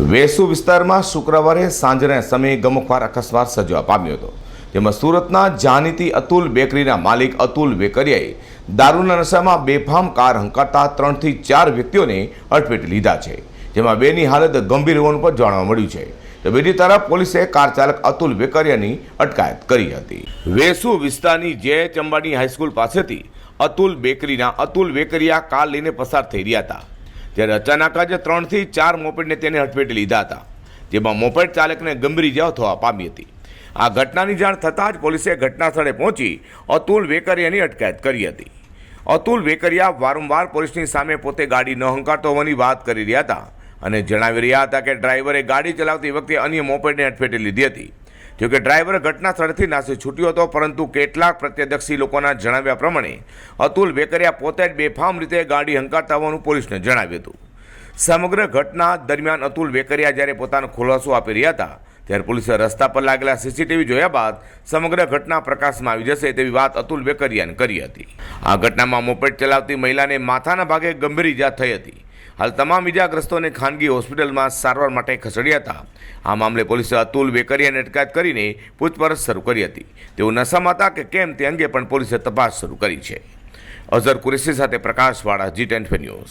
વેસુ વિસ્તારમાં શુક્રવારે સાંજના સમયે ગમખ્વાર અકસ્માત સર્જવા પામ્યો હતો. જેમાં સુરતના જાણીતી અતુલ બેકરીના માલિક અતુલ વેકરિયાએ દારૂના નશામાં બેફામ કાર હંકારતા ત્રણથી ચાર વ્યક્તિઓને અડફેટે લીધા છે. જેમાં બેની હાલત ગંભીર હોવાનું પણ જાણવા મળ્યું છે. તો બીજી તરફ પોલીસે કાર ચાલક અતુલ વેકરિયાની અટકાયત કરી હતી. વેસુ વિસ્તારની જે એચ હાઈસ્કૂલ પાસેથી અતુલ બેકરીના અતુલ વેકરિયા કાર લઈને પસાર થઈ રહ્યા હતા. ત્યારે અચાનક જ ત્રણથી ચાર મોપેડને તેને હડફેટે લીધા હતા, જેમાં મોપેડ ચાલકને ગંભીર ઇજાઓ થવા પામી હતી. આ ઘટનાની જાણ થતાં જ પોલીસે ઘટના સ્થળે પહોંચી અતુલ વેકરિયાની અટકાયત કરી હતી. અતુલ વેકરિયા વારંવાર પોલીસની સામે પોતે ગાડી ન હંકારતો હોવાની વાત કરી રહ્યા હતા અને જણાવી રહ્યા હતા કે ડ્રાઈવરે ગાડી ચલાવતી વખતે અન્ય મોપેડને અટફેટે લીધી હતી. જોકે ડ્રાઈવર ઘટના સ્થળથી નાસી છૂટ્યો હતો, પરંતુ કેટલાક પ્રત્યદક્ષી લોકોના જણાવ્યા પ્રમાણે અતુલ વેકરિયા પોતે જ બેફામ રીતે ગાડી હંકારતા હોવાનું પોલીસને જણાવ્યું હતું. સમગ્ર ઘટના દરમિયાન અતુલ વેકરિયા જ્યારે પોતાનો ખુલાસો આપી રહ્યા હતા, ત્યારે પોલીસે રસ્તા પર લાગેલા સીસીટીવી જોયા બાદ સમગ્ર ઘટના પ્રકાશમાં આવી જશે તેવી વાત અતુલ વેકરિયાને કરી હતી. આ ઘટનામાં મોપેટ ચલાવતી મહિલાને માથાના ભાગે ગંભીર ઈજા થઈ હતી. હાલ તમામ ઈજાગ્રસ્તોને ખાનગી હોસ્પિટલમાં સારવાર માટે ખસેડ્યા હતા. આ મામલે પોલીસે અતુલ વેકરિયાને અટકાયત કરીને પૂછપરછ શરૂ કરી હતી. તેઓ નશામાં હતા કે કેમ તે અંગે પણ પોલીસે તપાસ શરૂ કરી છે. અઝર કુરેશી સાથે પ્રકાશવાળા જી ટેન ન્યૂઝ.